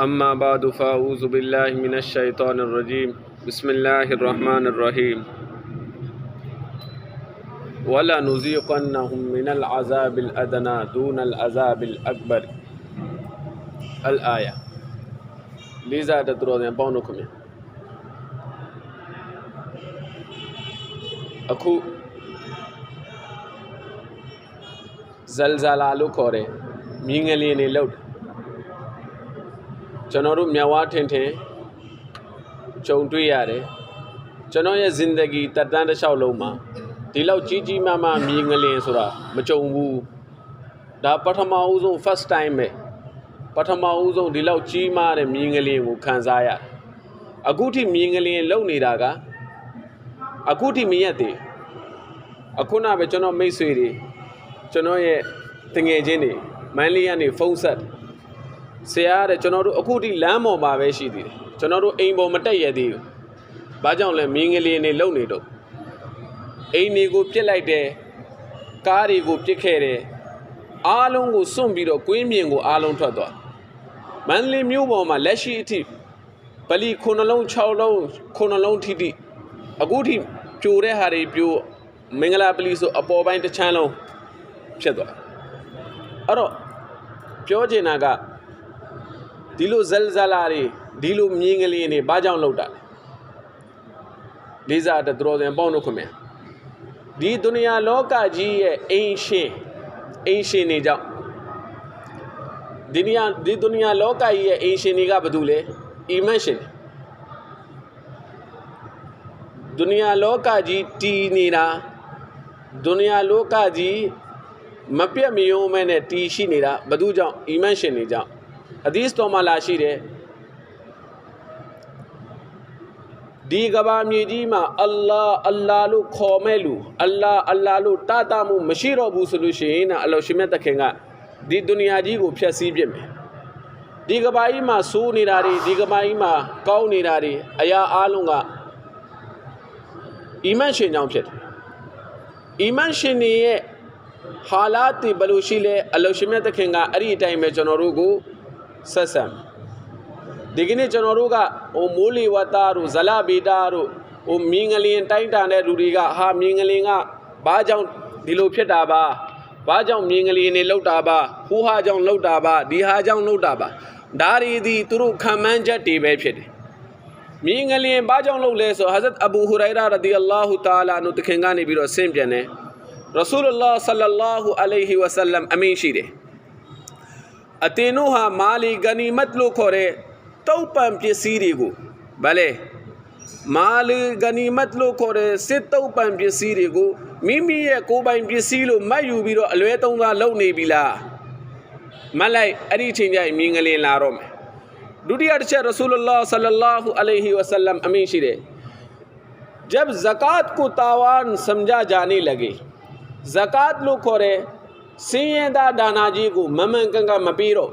أما بعد فأعوذ بالله من الشيطان الرجيم بسم الله الرحمن الرحيم ولا نذيقنهم من العذاب الأدنى دون العذاب الأكبر الآية لذا تدرون بونكم အခုဇလဇလာလို့ခေါ်တယ်မြင်းငလျင်တွေလောက်တယ် ကျွန်တော်တို့မြဝထင်ထင်ကြုံတွေ့ရတယ်ကျွန်တော်ရဲ့ဇင်ဒဂီတက်တန်းတစ်လျှောက်လုံးမှာဒီလောက်ကြီးကြီးမားမားမြင်းငလျင်ဆိုတာမကြုံဘူးဒါပထမဦးဆုံး first time ပဲပထမဦးဆုံးဒီလောက်ကြီးမားတဲ့မြင်းငလျင်ကိုခံစားရတယ်အခုထိမြင်းငလျင်လုံနေတာကအခုထိမရက်သေးအခုနပဲကျွန်တော်မိတ်ဆွေတွေကျွန်တော်ရဲ့တငယ်ချင်းတွေမန်းလေးကနေဖုန်းဆက် ဆရာတဲ့ကျွန်တော်တို့အခုထိလမ်းပေါ်မှာပဲရှိသေးတယ်ကျွန်တော်တို့အိမ်ပေါ်မတက်ရသေးဘူးဘာကြောင့်လဲမင်းကလေးနေလုံနေတော့အိမ်တွေကိုပြစ်လိုက်တယ်ကားတွေကိုပြစ်ခဲ့တယ်အားလုံးကိုစွန့်ပြီးတော့ကွင်းမြင်ကိုအားလုံးထွက်သွားမန္တလေးမြို့ပေါ်မှာလက်ရှိအထိပလီ9လုံး6လုံး9လုံးထိထိအခုထိပြိုတဲ့ဟာတွေပြိုမင်္ဂလာပလီဆိုအပေါ်ပိုင်းတစ်ချမ်းလုံးဖြစ်သွားအဲ့တော့ပြောချင်တာက ဒီလိုဇလဇလာတွေဒီလိုမြင်းကလေးတွေဘာကြောင့်လောက်တာလဲလေးစားတဲ့သူတော်စင်ပေါင်းတို့ခင်ဗျာဒီဒုနီယာလောကကြီးရဲ့အိမ်ရှင်အိမ်ရှင်တွေကြောင့်ဒီနီယာဒီဒုနီယာလောကကြီးရဲ့အိမ်ရှင်တွေကဘာတူလဲအီမန်ရှင်တွေဒုနီယာလောကကြီးတည်နေတာဒုနီယာလောကကြီးမပြတ်မယုံမဲနဲ့တည်ရှိနေတာဘသူကြောင့်အီမန်ရှင်တွေကြောင့် အဒီစ်တော်မှာလာရှိတယ်ဒီကဘာမြေကြီးမှာအလ္လာအလ္လာလို့ခေါ်မဲ့လူအလ္လာအလ္လာလို့တာတာမှုမရှိတော့ဘူးဆိုလို့ရှိရင်အလ္လာရှင်မြတ်တခင်ကဒီဒုနီယာကြီးကိုဖျက်ဆီးပြစ်မယ်ဒီကဘာကြီးမှာဆိုးနေတာတွေဒီကဘာကြီးမှာကောင်းနေတာတွေအရာအလုံးကအီမန်ရှင်ကြောင့်ဖြစ်တယ်အီမန်ရှင်တွေရဲ့ဟာလာတီဘယ်လိုရှိလဲအလောရှိမြတ်သခင်ကအဲ့ဒီအတိုင်းပဲကျွန်တော်တို့ကို ဆက်ဆံဒီကနေ့ကျွန်တော်တို့ကဟိုမိုးလေဝသတို့ဇလဗေတာတို့ဟိုမြင်းငလင်တိုင်းတန်တဲ့လူတွေကဟာမြင်းငလင်ကဘာကြောင့်ဒီလိုဖြစ်တာပါဘာကြောင့်မြင်းငလင်နေလောက်တာပါဟူဟာကြောင့်လောက်တာပါဒီဟာကြောင့်လောက်တာပါဒါရီဒီသူတို့ခံမှန်းချက်တွေပဲဖြစ်တယ်မြင်းငလျင်ဘာကြောင့်လုပ်လဲဆိုဟဇရတ်အဘူဟူရိုင်ရာရဒီအလ္လာဟူတာလာနုတခင်ကနေပြီးတော့ဆင့်ပြန်တယ်ရဆူလလာဆလလာဟူအလိုင်ဟီဝဆလမ်အမင်းရှိတယ် အတင်းတို့ဟာမာလီဂနီမတ်လို့ခေါ်တဲ့တုတ်ပံပစ္စည်းတွေကိုဗလဲမာလီဂနီမတ်လို့ခေါ်တဲ့စစ်တုတ်ပံပစ္စည်းတွေကိုမိ စင်ရသားဒါနာကြီးကိုမမှန်ကန်ကန်မပေးတော့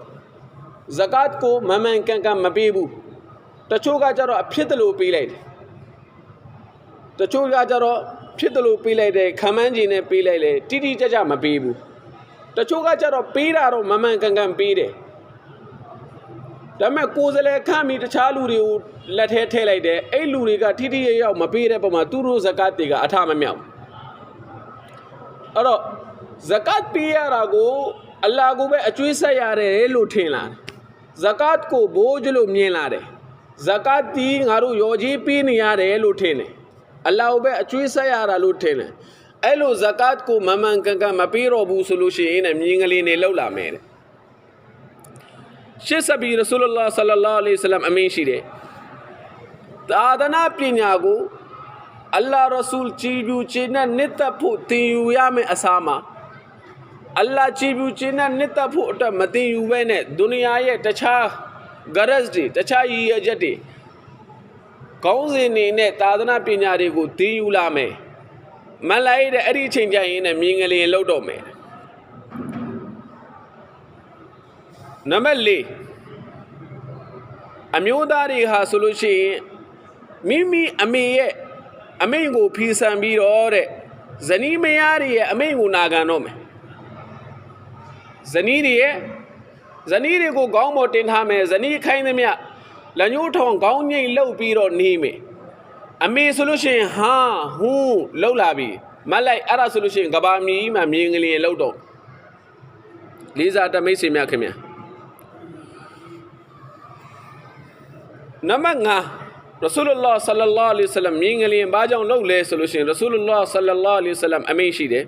ဇကတ်ကိုမမှန်ကန်ကန်မပေးဘူးတချို့ကကြတော့အဖြစ်တလို့ပေးလိုက်တယ်တချို့ကကြတော့ဖြစ်တလို့ပေးလိုက်တယ်ခမန်းကြီးနဲ့ပေးလိုက်တယ်တိတိကျကျမပေးဘူးတချို့ကကြတော့ပေးတာတော့မမှန်ကန်ကန်ပေးတယ်ဒါပေမဲ့ကိုယ်စလဲခန့်ပြီးတခြားလူတွေကိုလက်ထဲထည့်လိုက်တယ်အဲ့လူတွေကထိထိရရောက်မပေးတဲ့ပုံမှာသူတို့ဇကတ်တွေကအထမမြောက်အဲ့တော့ ဇကတ်ပေးရတာကိုအလ္လာဟ်ကိုပဲအကျွေးဆက်ရတယ်လို့ထင်လာတယ်ဇကတ်ကိုဘိုးကျလို့မြင်လာတယ်ဇကတ်တီးငါတို့ရော်ကြီးပေးနေရတယ်လို့ထင်တယ်အလ္လာဟ်ကိုပဲအကျွေးဆက်ရတာလို့ထင်တယ်အဲ့လိုဇကတ်ကိုမမှန်ကန်ကန်မပေးတော့ဘူးဆိုလို့ရှိရင်လည်းမြင်းကလေးနေလောက်လာမယ်တဲ့ရှစ်ဆက်ပြီးရဆူလလာဆလလာအလိဆလမ်အမင်းရှိတယ်သာသနာပညာကိုအလ္လာဟ်ရဆူလ်ကြည်ပြူခြင်းနဲ့နှစ်သက်ဖို့သင်ယူရမယ့်အစားမှာ အလ္လာဟ်ကြည်ပြူခြင်းနဲ့နှစ်သက်ဖို့အတွက်မသင်ယူဘဲနဲ့ဒုနီယာရဲ့တခြားဂရတ်တွေတခြားရည်ရချက်တွေကောင်းစဉ်နေနဲ့သာသနာပညာတွေကိုသင်ယူလာမယ်မလိုက်တဲ့အဲ့ဒီအချိန်ကျရင်လည်းမြင်းငလျင်လောက်တော့မယ်နံပါတ်၄အမျိုးသားတွေဟာဆိုလို့ရှိရင်မိမိအမေရဲ့အမိန်ကိုဖီဆန်ပြီးတော့တဲ့ဇနီးမယားတွေရဲ့အမိန်ကိုနာခံတော့မယ် ဇနီးတွေရဲ့ဇနီးတွေကိုခေါင်းပေါ်တင်ထားမယ်ဇနီးခိုင်းသမျှလက်ညှိုးထောင်ခေါင်းငိမ့်လှုပ်ပြီးတော့နေမယ်အမေဆိုလို့ရှိရင်ဟာဟူးလှုပ်လာပြီမတ်လိုက်အဲ့ဒါဆိုလို့ရှိရင်ကဘာမီကြီးမှာမြင်ကလေးလှုပ်တော့လေးစားတမိတ်စင်မြခင်ဗျာနံပါတ်5ရဆူလလာဆလလာလဟ်အလัยဟိဝါစလမ်မြင်ကလေးဘာကြောင့်လှုပ်လဲဆိုလို့ရှိရင်ရဆူလလာဆလလာလဟ်အလัยဟိဝါစလမ်အမိန့်ရှိတယ်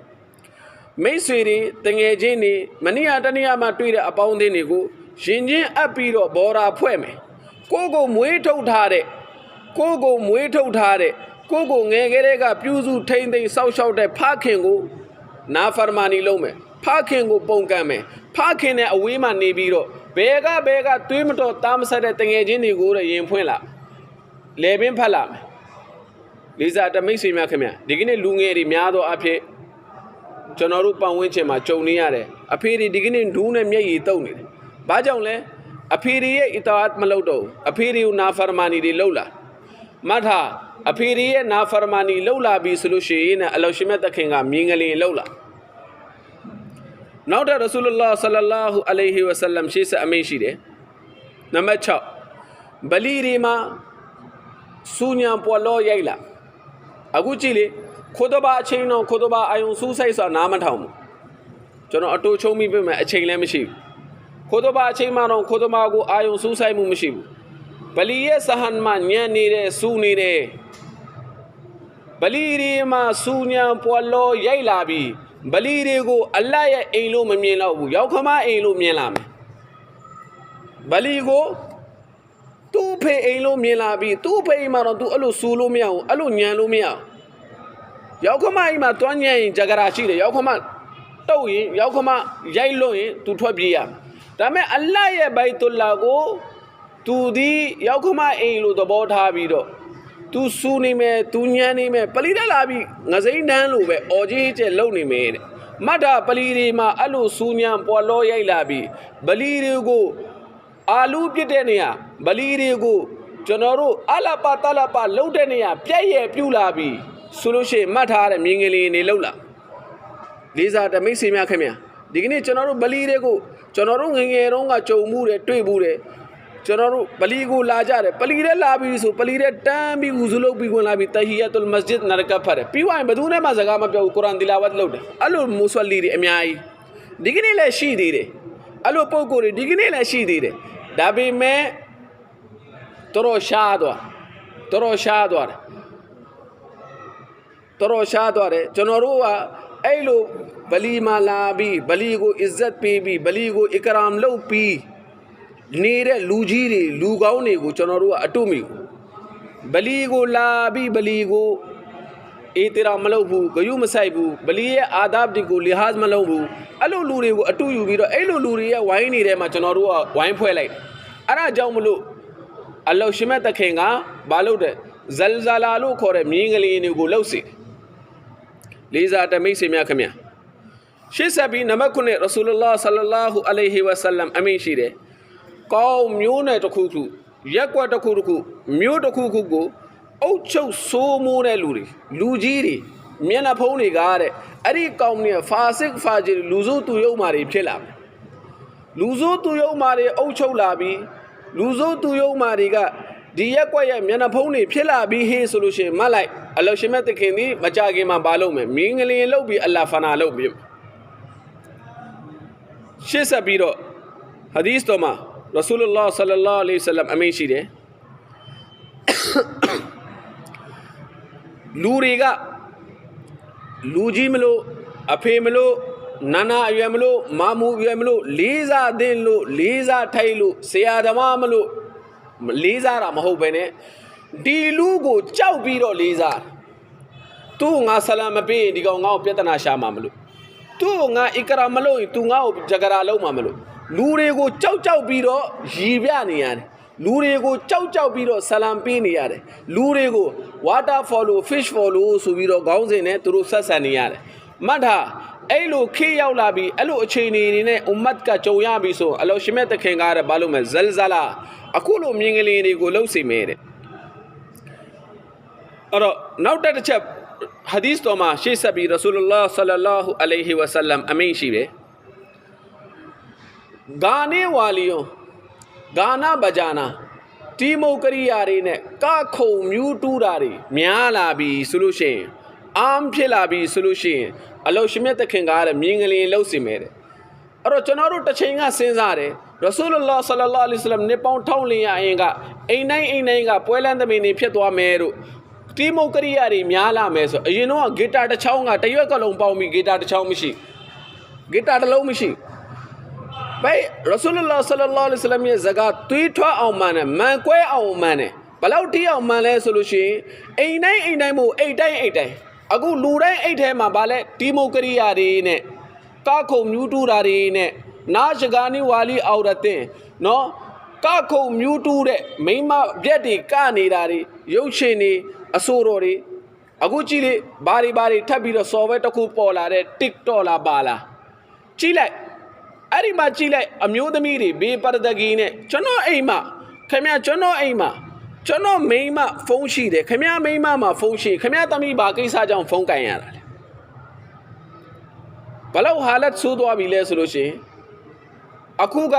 မိတ်ဆွေတွေတငယ်ချင်းတွေမနေ့ကတနေ့ကမှတွေ့တဲ့အပေါင်းအသင်းတွေကိုရင်ချင်းအပ်ပြီးတော့ဘော်ရာဖွဲ့မယ်ကိုကိုမွေးထုတ်ထားတဲ့ကိုကိုမွေးထုတ်ထားတဲ့ကိုကိုငယ်ကလေးကပြူးစုထိမ့်သိမ့်စောက်ရှောက်တဲ့ဖခင်ကိုနာဖာမာနီလုံးမယ်ဖခင်ကိုပုံကံမယ်ဖခင်နဲ့အဝေးမှနေပြီးတော့ဘဲကဘဲကသွေးမတော်တားမဆက်တဲ့တငယ်ချင်းတွေကိုတော့ရင်ဖွင့်လာလေပင်ဖတ်လာမယ်လေးစားတမိတ်ဆွေများခင်ဗျဒီကနေ့လူငယ်တွေများသောအဖြစ် ကျွန်တော်တို့ပတ်ဝန်းကျင်မှာကြုံနေရတယ်အဖေတွေဒီကနေ့ဒူးနဲ့မျက်ရည်တုပ်နေတယ်ဘာကြောင့်လဲအဖေတွေရဲ့အီတာအတ်မလုပ်တော့ဘူးအဖေတွေကိုနာဖာမာနီတွေလှုပ်လာမတ်ဟာအဖေတွေရဲ့နာဖာမာနီလှုပ်လာပြီဆိုလို့ရှိရင်အလောရှိမြတ်သခင်ကမြင်းကလေးလှုပ်လာနောက်တော့ရဆူလလာဆလလာဟူအလိုင်ဟီဝဆလမ်ရှိစအမိန့်ရှိတယ်နံပါတ်6ဗလီရီမှာစူညာပေါ်လောရိုက်လာအခုကြည့်လေ ခိုးတဘာအချိန်တော့ခိုးတဘာအယုံစူးဆိုင်ဆိုတာနားမထောင်ဘူးကျွန်တော်အတူချုံမိပြမယ်အချိန်လည်းမရှိဘူးခိုးတဘာအချိန်မှတော့ခိုးတဘာကိုအာယုံစူးဆိုင်မှုမရှိဘူးဗလီရဲ့ဆဟန်မှာညံ့နေတဲ့စူးနေတဲ့ဗလီရီမှာစူညာပေါ်လောရိုက်လာပြီးဗလီတွေကိုအလတ်ရဲ့အိမ်လို့မမြင်တော့ဘူးရောက်ခမအိမ်လို့မြင်လာမယ်ဗလီကိုသူ့ဖေအိမ်လို့မြင်လာပြီးသူ့ဖေအိမ်မှာတော့ तू အဲ့လိုစူလို့မရဘူးအဲ့လိုညံလို့မရဘူး ရောက်ခမအိမ်မှာတွန်းညံ့ရင်ကြကရာရှိတယ်ရောက်ခမတုတ်ရင်ရောက်ခမရိုက်လွတ်ရင်သူထွက်ပြေးရဒါမဲ့အလ္လာဟ်ရဲ့ဘိုက်တူလာကိုသူဒီရောက်ခမအိမ်လို့သဘောထားပြီးတော့သူစူနေမယ်သူညံနေမယ်ပလီတက်လာပြီးငစိမ့်တန်းလိုပဲအော်ကြီးကျက်လုံနေမယ်တဲ့မတ်တာပလီတွေမှာအဲ့လိုစူညံပေါ်လောရိုက်လာပြီးဗလီတွေကိုအာလူပြစ်တဲ့နေရာဗလီတွေကိုကျွန်တော်တို့အလပတလပလှုပ်တဲ့နေရာပြက်ရပြူလာပြီး ဆိုလို့ရှိရင်မှတ်ထားတဲ့မြင်ကလေးနေလှုပ်လာလေးစားတမိတ်စီများခင်ဗျာဒီကနေ့ကျွန်တော်တို့ဗလီတွေကိုကျွန်တော်တို့ငယ်ငယ်တုန်းကကြုံမှုတယ်တွေ့မှုတယ်ကျွန်တော်တို့ပလီကိုလာကြတယ်ပလီတဲ့လာပြီးဆိုပလီတဲ့တန်းပြီးဝူဇူလုပ်ပြီးဝင်လာပြီးတဟီယတ်တုလ်မစဂျစ်နရကတ်ဖတ်တယ်ပြီးွားရင်ဘယ်သူနဲ့မှစကားမပြောဘူးကုရ်အာန်တီလာဝတ်လုပ်တယ်အဲ့လိုမူဆွလီတွေအများကြီးဒီကနေ့လည်းရှိသေးတယ်အဲ့လိုပုံကိုယ်တွေဒီကနေ့လည်းရှိသေးတယ်ဒါပေမဲ့တော်တော်ရှားသွားတော်တော်ရှားသွားတယ် တော်တော်ရှားသွားတယ်ကျွန်တော်တို့ကအဲ့လိုဗလီမာလာပြီးဗလီကိုအစ္စတ်ပေးပြီးဗလီကိုအကရမ်လုပ်ပြီးနေတဲ့လူကြီးတွေလူကောင်းတွေကိုကျွန်တော်တို့ကအတုမိဘူးဗလီကိုလာပြီးဗလီကိုအေးတရာမလုပ်ဘူးဂယုမဆိုင်ဘူးဗလီရဲ့အာဒပ်တွေကိုလီဟာဇ်မလုပ်ဘူးအဲ့လိုလူတွေကိုအတုယူပြီးတော့အဲ့လိုလူတွေရဲ့ဝိုင်းနေတဲ့မှာကျွန်တော်တို့ကဝိုင်းဖွဲ့လိုက်အဲ့ဒါကြောင့်မလို့အလောရှိမတ်တခင်ကဘာလုပ်တဲ့ဇလဇလာလို့ခေါ်တဲ့မြင်းကလေးတွေကိုလှုပ်စီ လေးစားတမိတ်စေမြခင်ဗျရှေ့ဆက်ပြီးနံပါတ်9ရဆူလလာဆလလာဟူအလိုင်ဟီဝါဆလမ်အမိန့်ရှိတယ်ကောင်းမျိုးနဲ့တစ်ခုခုရက်ကွက်တစ်ခုတစ်ခုမျိုးတစ်ခုခုကိုအုတ်ချုပ်ဆိုးမိုးတဲ့လူတွေလူကြီးတွေမျက်နှာဖုံးတွေကတဲ့အဲ့ဒီကောင်တွေဖာစစ်ဖာဂျီလူစုသူယုံမာတွေဖြစ်လာမယ်လူစုသူယုံမာတွေအုတ်ချုပ်လာပြီးလူစုသူယုံမာတွေက ဒီရက်ကွက်ရဲ့မျက်နှာဖုံးတွေဖြစ်လာပြီးဟေးဆိုလို့ရှိရင်မတ်လိုက်အလောရှင်မဲ့တခင်ဒီမကြခင်မှာဘာလုပ်မယ်မင်းငလျင်လုပ်ပြီးအလ္လာဖာနာလုပ်ပြီးရှေ့ဆက်ပြီးတော့ဟာဒီသ်တော်မှာရဆူလလာဆလလာအလိဆလမ်အမိန့်ရှိတယ်လူတွေကလူကြီးမလို့အဖေမလို့နာနာအရွယ်မလို့မာမူအရွယ်မလို့လေးစားအသင်းလို့လေးစားထိုက်လို့ဆရာသမားမလို့ လေးစားတာမဟုတ်ပဲねဒီလူကိုကြောက်ပြီးတော့လေးစားသူ့ငါဆလမ်မပေးရင်ဒီကောင်ငါ့ကိုပြဿနာရှာမှာမလို့သူ့ငါအီကရာမလို့ရင် तू ငါ့ကိုဂျဂရာလုံးမှာမလို့လူတွေကိုကြောက်ကြောက်ပြီးတော့ရည်ပြနေရတယ်လူတွေကိုကြောက်ကြောက်ပြီးတော့ဆလမ်ပေးနေရတယ်လူတွေကို water follow fish follow ဆိုပြီးတော့ခေါင်းစဉ်နဲ့သူတို့ဆက်ဆံနေရတယ်မတ်ဟာ အဲ့လိုခေးရောက်လာပြီးအဲ့လိုအခြေအနေတွေနဲ့အွမ်မတ်ကကြုံရပြီဆိုအလောရှိမြတ်တခင်ကားတဲ့ဘာလို့မဲ့ဇလဇလာအခုလိုမြင်ကလေးတွေကိုလှုပ်စီမဲတဲ့အဲ့တော့နောက်တစ်ချက်ဟာဒီသ်တော်မှာရှေ့ဆက်ပြီးရဆူလလာဆလလာဟူအလိုင်ဟီဝါဆလမ်အမိန့်ရှိတယ်ဂါနေဝါလီယောဂါနာဗဂျာနာတီမိုကရိယာတွေနဲ့ကခုံမြူးတူးတာတွေများလာပြီဆိုလို့ရှိရင် အာမ်ဖြစ်လာပြီဆိုလို့ရှိရင်အလုရှင်မြတ်တခင်ကားတဲ့မြင်းကလေးလှုပ်စင်မဲ့တဲ့အဲ့တော့ကျွန်တော်တို့တစ်ချိန်ကစဉ်းစားတယ်ရဆူလလာဆလလာလဟ်အလัยဟိဝါစလမ်နေပေါင်းထောင်းလင်းရရင်ကအိမ်တိုင်းအိမ်တိုင်းကပွဲလန်းသမီးနေဖြစ်သွားမယ်တို့တီမိုကရိယာတွေများလာမယ်ဆိုအရင်တော့ဂီတာတစ်ချောင်းကတရွက်ကလုံးပေါင်းပြီးဂီတာတစ်ချောင်းမရှိဂီတာတစ်လုံးမရှိဘယ်ရဆူလလာဆလလာလဟ်အလัยဟိဝါစလမ်ရဲ့ဇကာသွေးထွက်အောင်မှန်တယ်မန်ကွဲအောင်မှန်တယ်ဘလောက်တိအောင်မှန်လဲဆိုလို့ရှိရင်အိမ်တိုင်းအိမ်တိုင်းမို့အိမ်တိုင်းအိမ်တိုင်း အခုလူတိုင်းအိမ်ထဲမှာဗာလဲဒီမိုကရီယာတွေနဲ့ကခုံမြူးတူတာတွေနဲ့နာရှဂာနီဝါလီအော်ရတင်နော်ကခုံမြူးတူတဲ့မိမပြက်တွေကနေတာတွေရုပ်ရှင်တွေအဆိုးတော်တွေအခုကြည့်လေဘာတွေဘာတွေထပ်ပြီးတော့ software တစ်ခုပေါ်လာတဲ့ TikTok လာပါလားကြည့်လိုက်အဲ့ဒီမှာကြည့်လိုက်အမျိုးသမီးတွေဘေးပရဒဂီနဲ့ကျွန်တော်အိမ်မှာခင်ဗျကျွန်တော်အိမ်မှာ ကျွန်တော်မိန်းမဖုန်းရှိတယ်ခင်ဗျမိန်းမမှာဖုန်းရှိခင်ဗျသမီးဘာကိစ္စကြောင့်ဖုန်းကင်ရတာလဲဘလောက်ဟာလက်ဆိုးသွားပြီလဲဆိုလို့ရှိရင်အခုက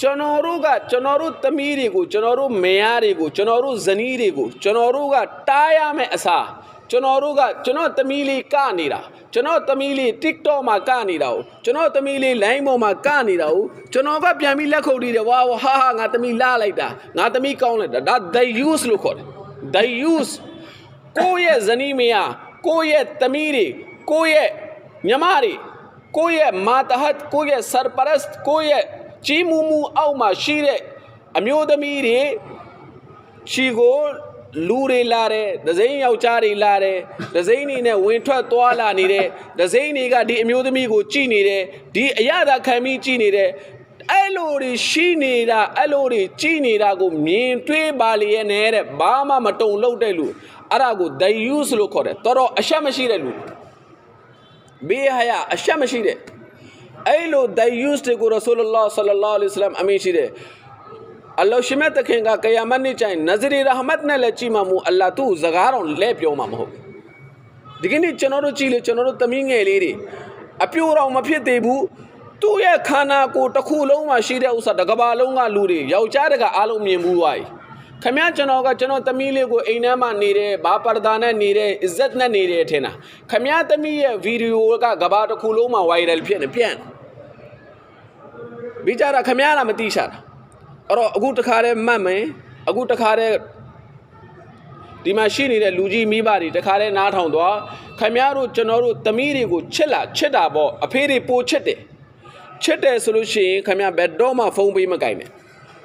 ကျွန်တော်တို့ကကျွန်တော်တို့သမီးတွေကိုကျွန်တော်တို့မေယားတွေကိုကျွန်တော်တို့ဇနီးတွေကိုကျွန်တော်တို့ကတားရမယ့်အစား ကျွန်တော်တို့ကကျွန်တော်သမီးလေးကနေတာကျွန်တော်သမီးလေး TikTok မှာကနေတာကိုကျွန်တော်သမီးလေး line ပေါ်မှာကနေတာကိုကျွန်တော်ကပြန်ပြီးလက်ခုပ်တီးတယ်ဝါဟာဟာငါသမီးလာလိုက်တာငါသမီးကောင်းလိုက်တာဒါ the use လို့ခေါ်တယ် the use ကိုယ့်ရဲ့ဇနီးမယားကိုယ့်ရဲ့သမီးတွေကိုယ့်ရဲ့ညီမတွေကိုယ့်ရဲ့မာတဟတ်ကိုယ့်ရဲ့ surprise ကိုယ့်ရဲ့ကြီးမူမူအောက်မှာရှိတဲ့အမျိုးသမီးတွေရှိကို လူတွေလာတယ်ဒဇိန်ယောက်ျားတွေလာတယ်ဒဇိန်နေနဲ့ဝင်ထွက်သွားလာနေတယ်ဒဇိန်တွေကဒီအမျိုးသမီးကိုကြည်နေတယ်ဒီအရသာခံပြီးကြည်နေတယ်အဲ့လိုတွေရှိနေတာအဲ့လိုတွေကြည်နေတာကိုမြင်တွေ့ပါလျက်နဲ့တဲ့ဘာမှမတုံလို့တဲ့လူအဲ့ဒါကို the use လို့ခေါ်တယ်တော်တော်အရှက်မရှိတဲ့လူဘေးဟာရအရှက်မရှိတဲ့အဲ့လို the use တွေကိုရဆူလလာဆလလာလဟ်အလัยဟိဝါစလမ်အမင်းရှိတယ် အလ္လာဟ်ရှိမဲ့တခင်ကကယာမတ်နေ့ကျရင်နဇရီရဟမတ်နဲ့လည်းကြည်မှာမို့အလ္လာဟ်သူ့စကားတော်လဲပြောမှာမဟုတ်ဘူးဒီကနေ့ကျွန်တော်တို့ကြည်လေကျွန်တော်တို့သမီးငယ်လေးတွေအပြိုတော်မဖြစ်သေးဘူးသူ့ရဲ့ခန္ဓာကိုယ်တစ်ခုလုံးမှာရှိတဲ့ဥစ္စာတစ်ကဘာလုံးကလူတွေယောက်ျားတကအားလုံးမြင်ဘူးသွားပြီခမည်းကျွန်တော်ကကျွန်တော်သမီးလေးကိုအိမ်ထဲမှာနေတယ်ဘာပရဒါနဲ့နေတယ်အစ္စတ်နဲ့နေတယ်ထင်တာခမည်းသမီးရဲ့ဗီဒီယိုကကဘာတစ်ခုလုံးမှာ viral ဖြစ်နေပြန်ပြီးကြတာခမည်းလားမသိရှာတာ အဲ့တော့အခုတခါတည်းမှတ်မယ်အခုတခါတည်းဒီမှာရှိနေတဲ့လူကြီးမိဘတွေတခါတည်းနားထောင်သွားခမည်းတို့ကျွန်တော်တို့သမီးတွေကိုချစ်လာချစ်တာပေါ့အဖေတွေပိုချစ်တယ်ချစ်တယ်ဆိုလို့ရှိရင်ခမည်းဘယ်တော့မှဖုန်းပေးမကင်နဲ့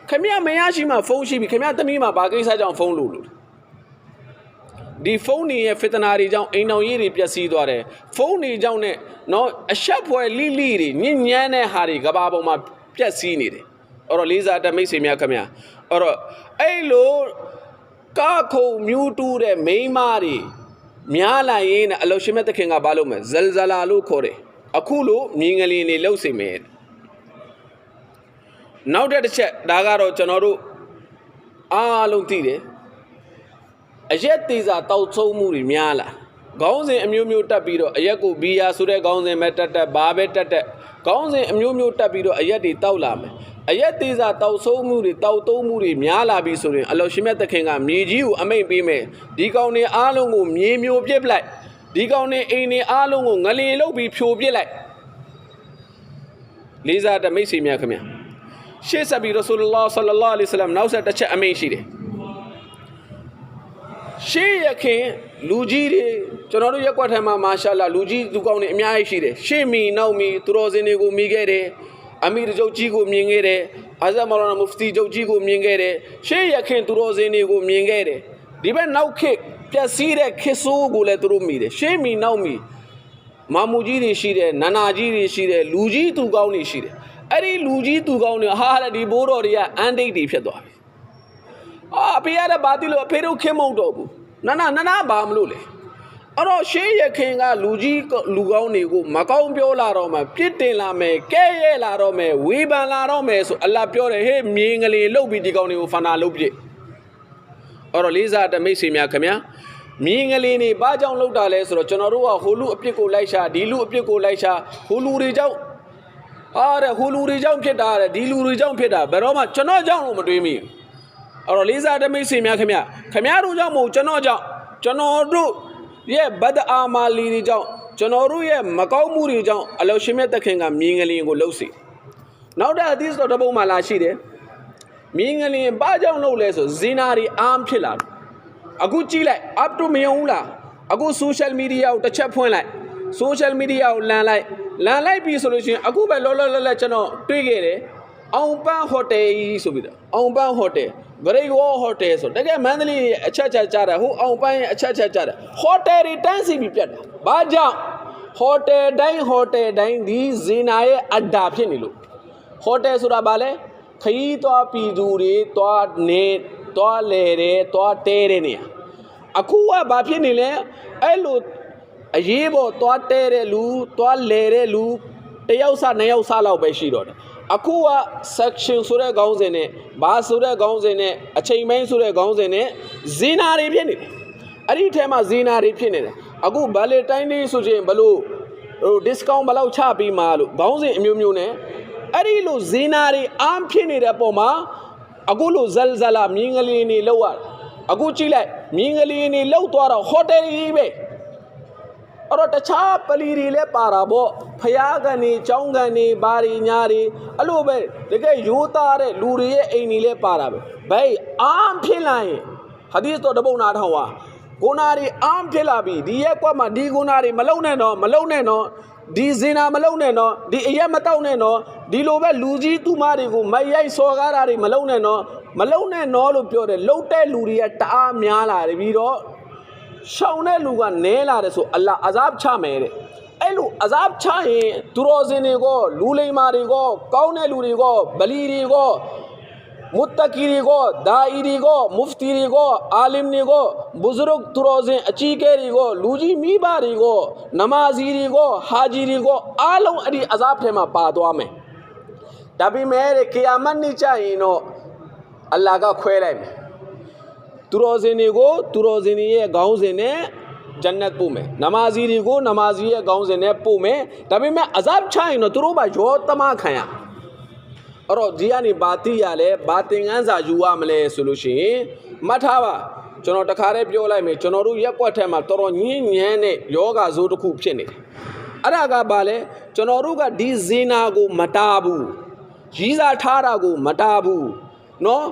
ခမည်းမရရှိမှဖုန်းရှိပြီခမည်းသမီးမှာဘာကိစ္စကြောင့်ဖုန်းလို့လို့ဒီဖုန်းတွေရဲ့ဖစ်တနာတွေကြောင့်အိမ်တော်ရေးတွေပျက်စီးသွားတယ်ဖုန်းတွေကြောင့်နဲ့နော်အဆက်ဖွဲလိလိတွေညဉ့်ညမ်းတဲ့ဟာတွေကဘာပေါ်မှာပျက်စီးနေတယ် အဲ့တော့လေးစားတမိတ်ဆွေများခင်ဗျာအဲ့တော့အဲ့လိုကားခုံမြူးတူးတဲ့မိန်းမတွေများလာရင်အလုရှင်မဲ့သခင်ကဘာလုပ်မလဲဇလဇလာလို့ခေါ်တယ်အခုလို့မြင်းကလေးနေလှုပ်စေမယ်နောက်တစ်ချက်ဒါကတော့ကျွန်တော်တို့အားလုံးသိတယ်အရက်သေးစာတောက်ဆုံးမှုတွေများလာခေါင်းစဉ်အမျိုးမျိုးတက်ပြီးတော့အရက်ကိုဘီယာဆိုတဲ့ခေါင်းစဉ်ပဲတက်တက်ဘာပဲတက်တက်ခေါင်းစဉ်အမျိုးမျိုးတက်ပြီးတော့အရက်တွေတောက်လာမယ် အရက်သေးစာတောက်ဆုံးမှုတွေတောက်သုံးမှုတွေများလာပြီဆိုရင်အလောရှင်မြတ်သခင်ကမြေကြီးကိုအမိန့်ပေးမယ်ဒီကောင်တွေအားလုံးကိုမြေမျိုးပြစ်ပလိုက်ဒီကောင်တွေအိမ်တွေအားလုံးကိုငလင်လုတ်ပြီးဖြိုပြစ်လိုက်လေးစားတမိတ်ဆွေများခင်ဗျာရှေ့ဆက်ပြီးရဆူလလာဆလလာလဟ်အလัยဟိဝါစလမ်နောက်ဆက်တစ်ချက်အမိန့်ရှိတယ်ရှေ့ရခင်လူကြီးတွေကျွန်တော်တို့ရက်ကွက်ထဲမှာမာရှာလာလူကြီးသူကောင်းတွေအများကြီးရှိတယ်ရှေ့မီနောက်မီသူတော်စင်တွေကိုမိခဲ့တယ် အမီရကျုပ်ကြီးကိုမြင်ခဲ့တယ်အာဇမ်မော်လာနာမူဖတီကျုပ်ကြီးကိုမြင်ခဲ့တယ်ရှေ့ရခင်သူတော်စင်တွေကိုမြင်ခဲ့တယ်ဒီဘက်နောက်ခေတ်ပျက်စီးတဲ့ခေတ်ဆိုးကိုလည်းသူတို့မိတယ်ရှေ့မီနောက်မီမာမူကြီးတွေရှိတယ်နာနာကြီးတွေရှိတယ်လူကြီးသူကောင်းတွေရှိတယ်အဲ့ဒီလူကြီးသူကောင်းတွေဟာလေဒီဘိုးတော်တွေကအန်တိတ်တွေဖြစ်သွားပြီအာအဖေရတဲ့ဘာတိလို့အဖေတို့ခင်မုတ်တော့ဘူးနာနာနာနာဘာမလို့လဲ အဲ့တော့ရှေးရခင်ကလူကြီးလူကောင်းတွေကိုမကောင်းပြောလာတော့မှပြစ်တင်လာမယ်ကဲရဲလာတော့မယ်ဝေဖန်လာတော့မယ်ဆိုအလ္လာဟ်ပြောတယ်ဟေးမြင်းကလေးလှုပ်ပြီးဒီကောင်းတွေကိုဖန်တာလှုပ်ပြစ်အဲ့တော့လေးစားတမိတ်ဆွေများခင်ဗျာမြင်းကလေးနေဘာကြောင့်လှုပ်တာလဲဆိုတော့ကျွန်တော်တို့ကဟိုလူအပြစ်ကိုလိုက်ရှာဒီလူအပြစ်ကိုလိုက်ရှာဟိုလူတွေကြောင့်ဟာတဲ့ဟိုလူတွေကြောင့်ဖြစ်တာတဲ့ဒီလူတွေကြောင့်ဖြစ်တာဘယ်တော့မှကျွန်တော်ကြောင့်လို့မတွေးမိဘူးအဲ့တော့လေးစားတမိတ်ဆွေများခင်ဗျခင်ဗျားတို့ကြောင့်မဟုတ်ကျွန်တော်ကြောင့်ကျွန်တော်တို့ ရဲ့ဘဒ္ဒအာမာလီတွေကြောင့်ကျွန်တော်တို့ရဲ့မကောင်းမှုတွေကြောင့်အလောရှင်မြတ်တခင်ကမြင်းကလေးကိုလှုပ်စီနောက်တဲ့အသီးတော်တစ်ပုဒ်မှလာရှိတယ်မြင်းကလေးဘာကြောင့်လှုပ်လဲဆိုဇီနာတွေအားဖြစ်လာတယ်အခုကြည့်လိုက် up to မယုံဘူးလားအခု social media ကိုတစ်ချက်ဖွင့်လိုက် social media ကိုလန်လိုက်လန်လိုက်ပြီဆိုလို့ရှိရင်အခုပဲလောလောလတ်လတ်ကျွန်တော်တွေ့ခဲ့တယ် အောင်ပန်းဟိုတယ်ကြီးဆိုပြီးတော့အောင်ပန်းဟိုတယ် Great Wall Hotel ဆိုတကယ်မန္တလေးရဲ့အချက်ချက်ကြတာဟိုအောင်ပန်းရဲ့အချက်ချက်ကြတာဟိုတယ်တွေတန်းစီပြီးပြတ်တာဘာကြောင့်ဟိုတယ်တိုင်းဟိုတယ်တိုင်းဒီဇီနာရဲ့အဒ္ဒါဖြစ်နေလို့ဟိုတယ်ဆိုတာဘာလဲခရီးသွားပြည်သူတွေသွားနေသွားလဲတယ်သွားတဲတဲ့နေရာအခုကဘာဖြစ်နေလဲအဲ့လိုအရေးပေါ်သွားတဲတဲ့လူသွားလဲတဲ့လူတစ်ယောက်စနှစ်ယောက်စလောက်ပဲရှိတော့တယ် အခုက section ဆိုတဲ့ခေါင်းစဉ်နဲ့ဘာဆိုတဲ့ခေါင်းစဉ်နဲ့အချိန်ပိုင်းဆိုတဲ့ခေါင်းစဉ်နဲ့ဇီနာတွေဖြစ်နေတယ်အဲ့ဒီထဲမှာဇီနာတွေဖြစ်နေတယ်အခုဗလီတိုင်းလေးဆိုရင်ဘလို့ဟို discount ဘယ်လောက်ချပြီးမှာလို့ခေါင်းစဉ်အမျိုးမျိုးနဲ့အဲ့ဒီလိုဇီနာတွေအားဖြစ်နေတဲ့ပုံမှာအခုလိုဇလဇလာမြင်းကလေးနေလောက်ရအခုကြည့်လိုက်မြင်းကလေးနေလောက်သွားတော့ဟိုတယ်ကြီးပဲ အဲ့တော့တခြားပလီတွေလည်းပါတာပေါ့ဖျားကန်နေចောင်းကန်နေဘာတွေညာတွေအဲ့လိုပဲတကယ်ရိုးသားတဲ့လူတွေရဲ့အိမ်တွေလည်းပါတာပဲဘယ်အားဖြစ်လာရင်ဟာဒီသ်တော်တပုတ်နာထောင်ဟာကိုနာတွေအားဖြစ်လာပြီဒီရက်ကွက်မှာဒီကိုနာတွေမလုံနဲ့တော့မလုံနဲ့တော့ဒီဇင်နာမလုံနဲ့တော့ဒီအရက်မတောက်နဲ့တော့ဒီလိုပဲလူကြီးသူမတွေကိုမရိုက်စော်ကားတာတွေမလုံနဲ့တော့မလုံနဲ့တော့လို့ပြောတယ်လုံတဲ့လူတွေကတအားများလာတယ်ပြီးတော့ ရှောင်တဲ့လူကနဲလာတယ်ဆိုအလ္လာအဇာဘ်ချမယ်တဲ့အဲ့လိုအဇာဘ်ချရင်သူတော်စင်တွေကလူလိမ္မာတွေကကောင်းတဲ့လူတွေကဗလီတွေကမုတ္တကီတွေကဒါအီတွေကမုဖတီတွေကအာလင်တွေကဘုဇရုတ်သူတော်စင်အကြီးကဲတွေကလူကြီးမိဘတွေကနမာဇီတွေကဟာဂျီတွေကအားလုံးအဲ့ဒီအဇာဘ်ထဲမှာပါသွားမယ်ဒါပေမဲ့တဲ့ကီယာမတ်နေ့ကျရင်တော့အလ္လာကခွဲလိုက်မယ် သူတော်စင်တွေကိုသူတော်စင်တွေရဲ့ခေါင်းစဉ်နဲ့ဂျန်နတ်ပို့မယ်နမာဇီတွေကိုနမာဇီရဲ့ခေါင်းစဉ်နဲ့ပို့မယ်ဒါပေမဲ့အဇပ်ချရင်တော့သူတို့ပါရောသမခံရအဲ့တော့ဒီကနေဘာတိရလဲဘာသင်ငန်းစာယူရမလဲဆိုလို့ရှိရင်မှတ်ထားပါကျွန်တော်တခါတည်းပြောလိုက်မယ်ကျွန်တော်တို့ရက်ကွက်ထဲမှာတော်တော်ညဉ့်ညမ်းတဲ့ယောဂဇိုးတစ်ခုဖြစ်နေတယ်အဲ့ဒါကဘာလဲကျွန်တော်တို့ကဒီဇေနာကို မတားဘူးရီးစားထားတာကို မတားဘူးနော်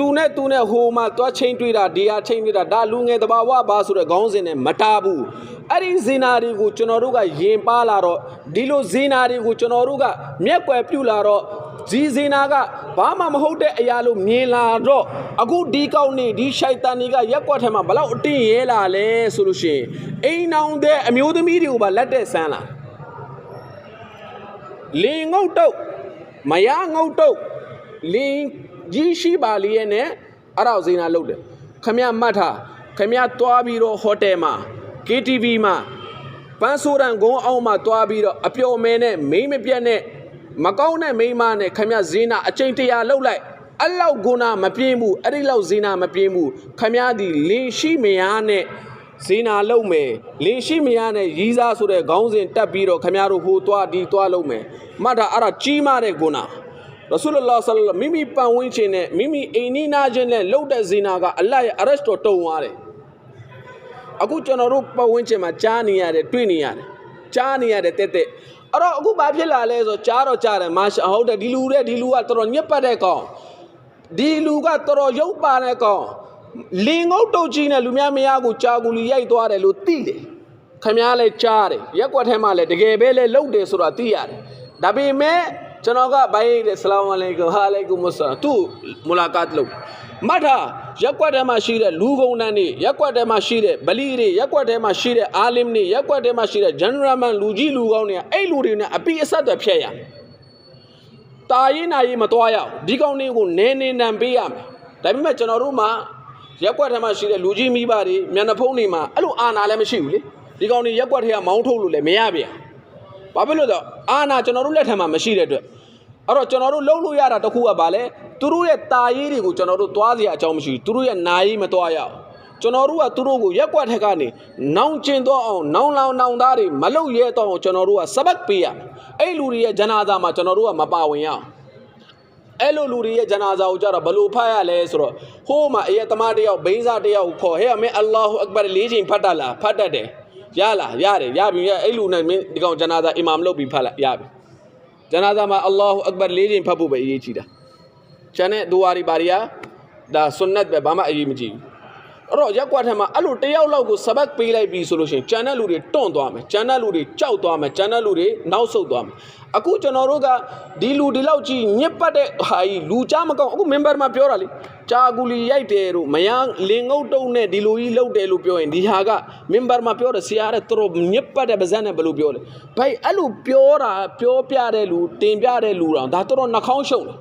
သူနဲ့သူနဲ့ဟိုမှာတွားချင်းတွေ့တာဒီဟာချင်းတွေ့တာဒါလူငယ်တဘာဝပါဆိုတဲ့ခေါင်းစဉ်နဲ့မတားဘူးအဲ့ဒီဇင်နာတွေကိုကျွန်တော်တို့ကယင်ပါလာတော့ဒီလိုဇင်နာတွေကိုကျွန်တော်တို့ကမျက်ကွယ်ပြုလာတော့ဒီဇင်နာကဘာမှမဟုတ်တဲ့အရာလို့မြင်လာတော့အခုဒီကောက်နေဒီရှိုက်တန်တွေကရက်ကွက်ထဲမှာဘလောက်အတင်းရဲလာလဲဆိုလို့ရှိရင်အိမ်နောင်တဲ့အမျိုးသမီးတွေကိုပါလက်တဲ့ဆန်းလာလင်ငုတ်တုတ်မရငုတ်တုတ်လင် ကြီးရှိပါလျက်နဲ့အဲ့ဒါကိုဇိနာလုပ်တယ်ခမရမှတ်ထားခမရသွားပြီးတော့ဟိုတယ်မှာ KTV မှာပန်းဆိုးတန်ဂုံးအောင်မှာသွားပြီးတော့အပျော်မဲနဲ့မိမ့်မပြတ်နဲ့မကောင်းတဲ့မိန်းမနဲ့ခမရဇိနာအချိန်တရာလှုပ်လိုက်အဲ့လောက်ဂုဏမပြင်းဘူးအဲ့ဒီလောက်ဇိနာမပြင်းဘူးခမရဒီလင်ရှိမယားနဲ့ဇေနာလုံးမယ်လင်ရှိမရနဲ့ရီးစားဆိုတဲ့ခေါင်းစဉ်တက်ပြီးတော့ခမရတို့ဟိုသွားဒီသွားလုံးမယ်မှတ်တာအဲ့ဒါကြီးမားတဲ့ဂုဏ ရဆူလလာဆလလမိမိပန်ဝင်းချင်းနဲ့မိမိအိမ်နီးနားချင်းနဲ့လှုပ်တဲ့ဇေနာကအလ္လာဟ်ရဲ့အရက်တော်တုံသွားတယ်အခုကျွန်တော်တို့ပတ်ဝန်းကျင်မှာကြားနေရတယ်တွေ့နေရတယ်ကြားနေရတယ်တက်တက်အဲ့တော့အခုဘာဖြစ်လာလဲဆိုကြားတော့ကြားတယ်မာရှာဟုတ်တယ်ဒီလူတဲ့ဒီလူကတော်တော်ညက်ပတ်တဲ့ကောင်ဒီလူကတော်တော်ရုပ်ပါတဲ့ကောင်လင်ငုတ်တုတ်ကြီးနဲ့လူများမယားကိုကြာကူလီရိုက်သွားတယ်လို့သိတယ်ခမည်းလည်းကြားတယ်ရက်ကွက်ထဲမှာလည်းတကယ်ပဲလဲလှုပ်တယ်ဆိုတာသိရတယ်ဒါပေမဲ့ ကျွန်တော်ကဘိုင်းတယ်ဆလာမ်အလိုင်ကွမ်ဟာလိုင်ကွမ်မဆလာသူမူလာကတ်လုပ်မတ်တာရက်ကွက်ထဲမှာရှိတဲ့လူကုန်တန်းတွေရက်ကွက်ထဲမှာရှိတဲ့ဗလီတွေရက်ကွက်ထဲမှာရှိတဲ့အာလင်တွေရက်ကွက်ထဲမှာရှိတဲ့ general man လူကြီးလူကောင်းတွေကအဲ့လူတွေနဲ့အပိအဆက်တွေဖြတ်ရတာရေးနာရေးမသွားရအောင်ဒီကောင်လေးကိုနင်းနေနံပေးရမယ်ဒါပေမဲ့ကျွန်တော်တို့မှာရက်ကွက်ထဲမှာရှိတဲ့လူကြီးမိဘတွေမျက်နှာဖုံးတွေမှာအဲ့လိုအာနာလည်းမရှိဘူးလေဒီကောင်တွေရက်ကွက်ထဲကမောင်းထုတ်လို့လည်းမရပြန် ဘာဖြစ်လို့လဲဆိုတော့အာနာကျွန်တော်တို့လက်ထက်မှာမရှိတဲ့အတွက်အဲ့တော့ကျွန်တော်တို့လှုပ်လို့ရတာတစ်ခုကဘာလဲသူတို့ရဲ့တာရေးတွေကိုကျွန်တော်တို့သွားစရာအကြောင်းမရှိဘူးသူတို့ရဲ့နာရေးမသွားရအောင်ကျွန်တော်တို့ကသူတို့ကိုရက်ကွက်ထက်ကနေနောင်ကျင်တော့အောင်နောင်လောင်နောင်သားတွေမလုံရဲတော့အောင်ကျွန်တော်တို့ကစပတ်ပေးရမယ်အဲ့လူတွေရဲ့ဂျနာဇာမှာကျွန်တော်တို့ကမပါဝင်ရအောင်အဲ့လိုလူတွေရဲ့ဂျနာဇာကိုကြတော့ဘယ်လိုဖတ်ရလဲဆိုတော့ဟိုးမှာအရက်သမားတယောက်ဘိန်းစားတယောက်ကိုခေါ်ဟဲ့အမင်းအလ္လာဟူအက်ဘာလေးချိန်ဖတ်တတ်လားဖတ်တတ်တယ် ရလားရတယ်ရပြီအဲ့လူနဲ့မင်းဒီကောင်ဂျနာဇာအီမာမ်လုပ်ပြီးဖတ်လိုက်ရပြီဂျနာဇာမှာအလ္လာဟူအက်ဘာလေးချိန်ဖတ်ဖို့ပဲအရေးကြီးတာကျန်တဲ့ဒူဝါရီဘာရီယာဒါဆွန်နတ်ပဲဘာမှအရေးမကြီးဘူး အဲ့တော့ရက်ကွက်ထဲမှာအဲ့လိုတယောက်လောက်ကိုစပတ်ပေးလိုက်ပြီဆိုလို့ရှိရင်ကျန်တဲ့လူတွေတွန့်သွားမယ်ကျန်တဲ့လူတွေကြောက်သွားမယ်ကျန်တဲ့လူတွေနောက်ဆုတ်သွားမယ်အခုကျွန်တော်တို့ကဒီလူဒီလောက်ကြီးညစ်ပတ်တဲ့ဟာကြီးလူကြားမကောင်းအခုမင်ဘာမှာပြောတာလေကြာကူလီရိုက်တယ်တို့မယန်းလင်ငုတ်တုံနဲ့ဒီလိုကြီးလှုပ်တယ်လို့ပြောရင်ဒီဟာကမင်ဘာမှာပြောတယ်ဆရာတဲ့သူတို့ညစ်ပတ်တဲ့ပါဇက်နဲ့ဘယ်လိုပြောလဲဘိုက်အဲ့လိုပြောတာပြောပြတဲ့လူတင်ပြတဲ့လူတောင်ဒါတော်တော်နှာခေါင်းရှုံတယ်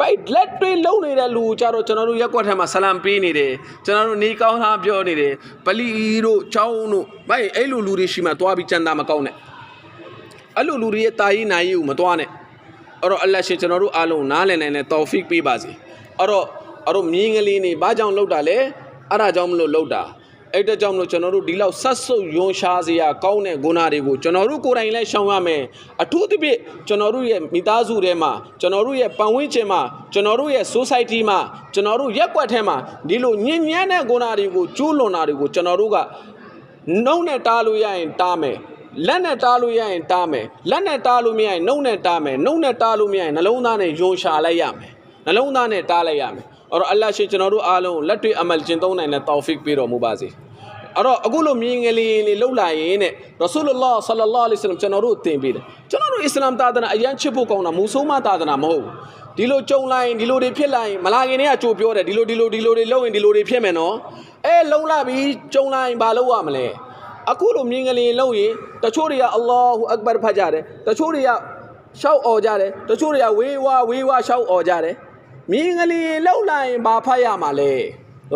ပိုက်လက်တွေလုံးနေတဲ့လူကြတော့ကျွန်တော်တို့ရက်ကွက်ထဲမှာဆလမ်ပေးနေတယ်ကျွန်တော်တို့နေကောင်းသားပြောနေတယ်ပလီတို့ချောင်းတို့ပိုက်အဲ့လိုလူတွေရှိမှသွားပြီးကြံတာမကောင်းနဲ့အဲ့လိုလူတွေရဲ့တာရေးနိုင်ရေးကိုမသွားနဲ့အဲ့တော့အလတ်ရှင်ကျွန်တော်တို့အားလုံးနားလည်နိုင်တဲ့တော်ဖီကပေးပါစေအဲ့တော့အဲ့တော့မြင်းကလေးနေဘာကြောင့်လောက်တာလဲအဲ့ဒါကြောင့်မလို့လောက်တာ အဲ့ဒါကြောင့်မလို့ကျွန်တော်တို့ဒီလောက်ဆက်ဆုပ်ယွန်ရှားစရာကောင်းတဲ့ဂုဏတွေကိုကျွန်တော်တို့ကိုယ်တိုင်လည်းရှောင်ရမယ်အထူးသဖြင့်ကျွန်တော်တို့ရဲ့မိသားစုထဲမှာကျွန်တော်တို့ရဲ့ပတ်ဝန်းကျင်မှာကျွန်တော်တို့ရဲ့ society မှာကျွန်တော်တို့ရက်ကွက်ထဲမှာဒီလိုညဉ့်ညမ်းတဲ့ဂုဏတွေကိုကျူးလွန်တာတွေကိုကျွန်တော်တို့ကနှုံနဲ့တားလို့ရရင်တားမယ်လက်နဲ့တားလို့ရရင်တားမယ်လက်နဲ့တားလို့မရရင်နှုံနဲ့တားမယ်နှုံနဲ့တားလို့မရရင်နှလုံးသားနဲ့ယွန်ရှာလိုက်ရမယ်နှလုံးသားနဲ့တားလိုက်ရမယ် အဲ့တော့အလ္လာဟ်ရှိကျွန်တော်တို့အားလုံးလက်တွေ့အမလ်ကျင့်သုံးနိုင်တဲ့တောဖစ်ပေးတော်မူပါစေအဲ့တော့အခုလိုမြင်ငယ်လေးလေးလှုပ်လာရင်တဲ့ရဆူလလာဆလလာလဟ်အလိုင်ဝါဆလမ်ကျွန်တော်တို့သင်ပေးတယ်ကျွန်တော်တို့အစ္စလာမ်သာသနာအရန်ချစ်ဖို့ကောင်းတာမူဆိုးမသာသနာမဟုတ်ဘူးဒီလိုကြုံလိုက်ရင်ဒီလိုတွေဖြစ်လာရင်မလာခင်တည်းကကြိုးပြောတယ်ဒီလိုဒီလိုဒီလိုတွေလုပ်ရင်ဒီလိုတွေဖြစ်မယ်နော်အဲလုံလာပြီးကြုံလိုက်ရင်ဘာလုပ်ရမလဲအခုလိုမြင်ငယ်လေးလုပ်ရင်တချို့တွေကအလ္လာဟူအက်ဘာဖတ်ကြတယ်တချို့တွေကရှောက်អော်ကြတယ်တချို့တွေကဝေးဝါဝေးဝါရှောက်អော်ကြတယ် မြင်ငယ်လေးလှုပ်လာရင်ဘာဖတ်ရမှာလဲ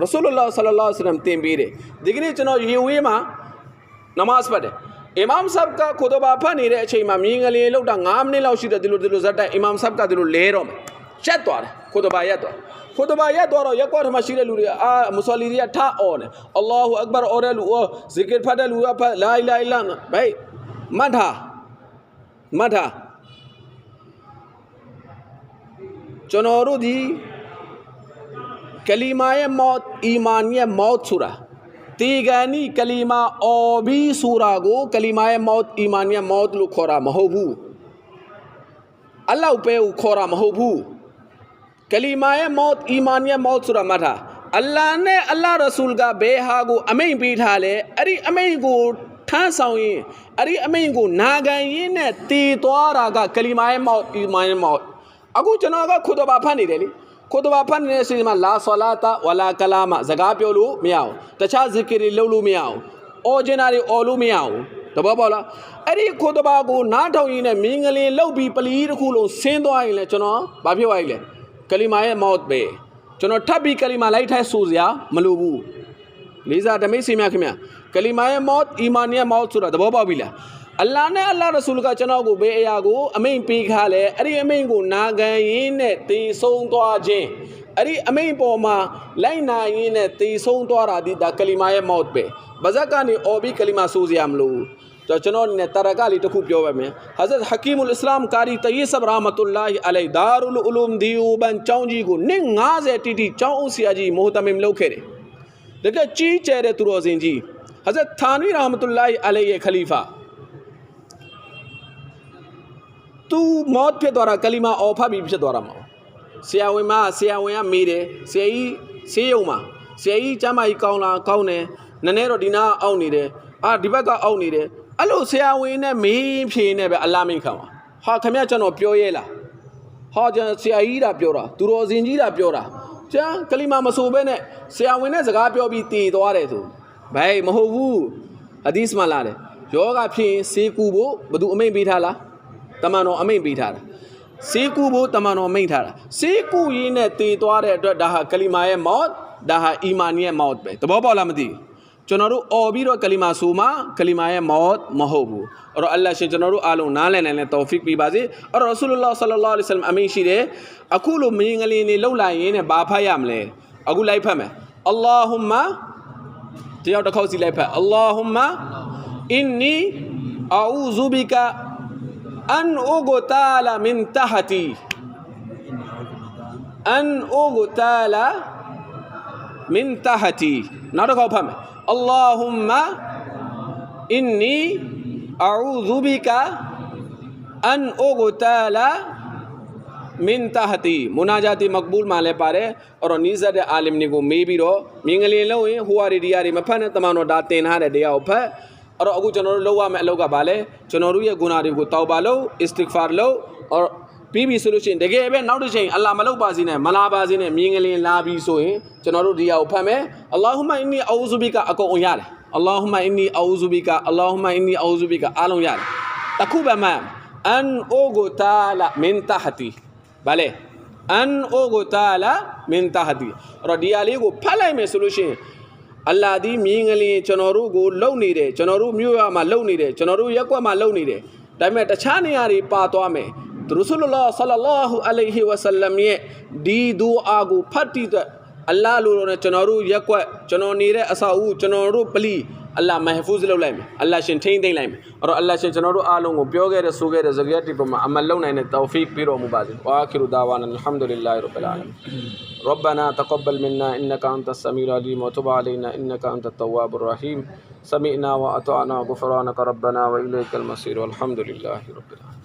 ရဆူလလာဆလလာလဟ်အလိုင်ဝါဆလမ်သင်ပေးတယ်ဒီကနေ့ကျွန်တော်ရေဝေးမှာနမတ်ဖတ်တယ်အီမမ်ဆပ်ကခုဒဘာဖတ်နေတဲ့အချိန်မှာမြင်းကလေးလောက်တာ9မိနစ်လောက်ရှိတယ်ဒီလိုဒီလိုဇက်တိုင်အီမမ်ဆပ်ကဒီလိုလဲတော့မယ်ချက်သွားတယ်ခုဒဘာရက်သွားခုဒဘာရက်သွားတော့ရက်ကွက်ထမှာရှိတဲ့လူတွေအာမဆွလီတွေကထအော်တယ်အလ္လာဟူအက်ဘာအော်တယ်လူအော်ဇီကရ်ဖတ်တယ်လူကဖတ်လာအီလာအီလာဘိုင်မတ်ဟာမတ်ဟာ ကျွန်တော်တို့ဒီကလီမာရဲ့မောတ်အီမန်ရဲ့မောတ်ဆိုတာတီဂန်နီကလီမာအော်ဘီဆူရာကိုကလီမာရဲ့မောတ်အီမန်ရဲ့မောတ်လို့ခေါ်တာမဟုတ်ဘူးအလ္လာဟ်ပဲကိုခေါ် တာမဟုတ်ဘူးကလီမာရဲ့မောတ်အီမန်ရဲ့မောတ်ဆိုတာမှတ်ထားအလ္လာဟ်နဲ့အလ္လာဟ်ရဆူလ်ကဘယ်ဟာကိုအမိန့်ပေးထားလဲအဲ့ဒီအမိန့်ကိုထမ်းဆောင်ရင်အဲ့ဒီအမိန့်ကိုနာခံရင်းနဲ့တည်သွားတာကကလီမာရဲ့မောတ်အီမန်ရဲ့မောတ်အခုကျွန်တော်ကခုတဘာဖတ်နေတယ်လေခုတဘာဖတ်နေတဲ့အချိန်မှာလာဆလာတာဝလာကလာမစကားပြောလို့မရအောင်တခြားဇီကရီလုပ်လို့မရအောင်အော်ဂျင်နာတွေအော်လို့မရအောင်တဘောပေါက်လားအဲ့ဒီခုတဘာကိုနားထောင်ရင်းနဲ့မင်းကလေးလှုပ်ပြီးပလီတစ်ခုလုံးဆင်းသွားရင်လေကျွန်တော်ဘာဖြစ်သွား ਈ လဲကလီမာရဲ့မော့ပဲကျွန်တော်ထပ်ပြီးကလီမာလိုက်ထိုက်ဆိုစရာမလိုဘူးလေးစားဓမိတ်စီများခင်ဗျကလီမာရဲ့မော့အီမာနီရဲ့မော့ဆိုတာတဘောပေါက်ပြီလား အလ္လာဟ်နဲ့အလ္လာဟ်ရဆူလ်ကကျွန်တော်ကိုဘေးအရာကိုအမိန့်ပေးခါလဲအဲ့ဒီအမိန့်ကိုနာခံရင်းနဲ့တည်ဆုံးသွားခြင်းအဲ့ဒီအမိန့်ပေါ်မှာလိုက်နာရင်းနဲ့တည်ဆုံးသွားတာဒီဒါကလီမာရဲ့မော့ပဲဘာဇက်ကနေအော်ပြီးကလီမာဆိုစရာမလိုတော့ကျွန်တော်အနေနဲ့တရကလေးတစ်ခုပြောပါမယ်ဟာဇတ်ဟကီမုလ်အစ္စလာမ်ကာရီတယီဆဘရာမတ်တူလာဟီအ သူတော်စင်ကြီးဟာဇတ်သာနီရာမတ်တူလာဟီအလိုင်ရဲ့ခလီဖာသူမော့ဖြစ်သွားတာကလီမာအော်ဖတ်ပြီးဖြစ်သွားတာမဟုတ်ဆရာဝန်မဆရာဝန်ကမေးတယ်ဆရာကြီးဆေးရုံမှာဆရာကြီးကျမ်းမာကြီးကောင်းလားကောင်းတယ်နည်းနည်းတော့ဒီနားအောက်နေတယ်အာဒီဘက်ကအောက်နေတယ်အဲ့လိုဆရာဝန်နဲ့မေးဖြေနေပဲအလားမင်းခံပါဟာခမရကျွန်တော်ပြောရဲလားဟာကျွန်တော်ဆရာကြီးတာပြောတာသူတော်စင်ကြီးတာပြောတာကျန်ကလီမာမဆိုဘဲနဲ့ဆရာဝန်နဲ့စကားပြောပြီးတည်သွားတယ်ဆိုဘယ်မဟုတ်ဘူးအဒီစ်မှာလာတယ်ယောဂဖြစ်ရင်ဆေးကူဖို့ဘယ်သူအမိန့်ပေးထားလား တမန်တော်အမိန့်ပေးထားတာစေးကူဖို့တမန်တော်မိန့်ထားတာစေးကူရင်းနဲ့တည်သွားတဲ့အတွက်ဒါဟာကလီမာရဲ့မော့ဒါဟာအီမာနီရဲ့မော့ပဲသဘောပေါက်လားမသိဘူးကျွန်တော်တို့អော်ပြီးတော့ကလီမာဆိုမှကလီမာရဲ့မော့မဟုတ်ဘူးအဲ့တော့အလ္လာဟ်ရှင်ကျွန်တော်တို့အားလုံးနားလည်နိုင်တဲ့တောဖစ်ပေးပါစေအဲ့တော့ရဆူလလာဆလလာလဟ်အလัยဟိဝါစလမ်အမိန့်ရှိတယ်အခုလိုမင်းကလေးနေလှုပ်လိုက်ရင်းနဲ့ဘာဖတ်ရမလဲအခုလိုက်ဖတ်မယ်အလ္လာဟူမာတယောက်တစ်ခေါက်စီလိုက်ဖတ်အလ္လာဟူမာအင်နီအူဇူဘီကာ أن أغتال من تحتي. أن أغتال من تحتي. نرجع فهم اللهم إني أعوذ بك أن أغتال මින් තහති මුණජාති මක්බූල් මාලය පාරේ ඔර නීසට ආලිම්නිකු මේබිරෝ මිංගලීලෝ හුවාරි ඩියාරිම පන තමානෝ ඩාත්තේන හර ඩියා උප အာလင်တွေကိုမေးပြီးတော့မြင်ကလေးလုံးရင်ဟိုဟာရီဒီယာတွေမဖတ်နဲ့တမန်တော်ဒါတင်ထားတဲ့တရားကိုဖတ်အဲ့တော့အခုကျွန်တော်တို့လုပ်ရမယ့်အလုပ်ကဘာလဲကျွန်တော်တို့ရဲ့ဂုဏတွေကိုတောက်ပါလို့ istighfar လို့အော်ပြီးပြီဆိုလို့ရှိရင်တကယ်ပဲနောက်တစ်ချိန်အလာမလုပ်ပါစေနဲ့မလာပါစေနဲ့မြင်ကလေးလာပြီးဆိုရင်ကျွန်တော်တို့ဒီဟာကိုဖတ်မယ်အလ္လာဟူမအင်နီအူဇူဘီကအကုန်ရတယ်အလ္လာဟူမအင်နီအူဇူဘီကအလ္လာဟူမအင်နီအူဇူဘီကအားလုံးရတယ်တခုပဲမှအန်အိုဂိုတာလာမင်တဟတီဗါလေအန်အိုဂိုတာလာမင်တဟတီအဲ့တော့ဒီဟာလေးကိုဖတ်လိုက်မယ်ဆိုလို့ရှိရင် အလ္လာဒီမြင်းကလေးကျွန်တော်တို့ကိုလုံနေတယ်ကျွန်တော်တို့မြို့ရမှာလုံနေတယ်ကျွန်တော်တို့ရက်ကွက်မှာလုံနေတယ်ဒါပေမဲ့တခြားနေရာတွေပါသွားမယ်ရစူလလာဆလလာဟူအလိုင်ဟီဝဆလမ်ရဲ့ဒီဒူအာကိုဖတ်တည်တဲ့အလ္လာလိုတော့နဲ့ကျွန်တော်တို့ရက်ကွက်ကျွန်တော်နေတဲ့အဆောက်အဦကျွန်တော်တို့ပလီ အလ္လာမဟဖူးလုပ်လိုက်မယ်အလ္လာရှင်ထိမ့်သိမ့်လိုက်မယ်အဲ့တော့အလ္လာရှင်ကျွန်တော်တို့အားလုံးကိုပြောခဲ့တဲ့ဆိုခဲ့တဲ့ဇဂရတ်ဒီပေါ်မှာအမလုံနိုင်တဲ့တောဖီကပေးတော်မူပါစေဝါခီရူဒါဝါနအလ်ဟမ်ဒူလ illah ရဘ်အလ်အာလမင် ربنا تقبل منا إنك أنت السميع العليم وتب علينا إنك أنت التواب الرحيم سمعنا وأطعنا غفرانك ربنا وإليك المصير والحمد لله رب العالمين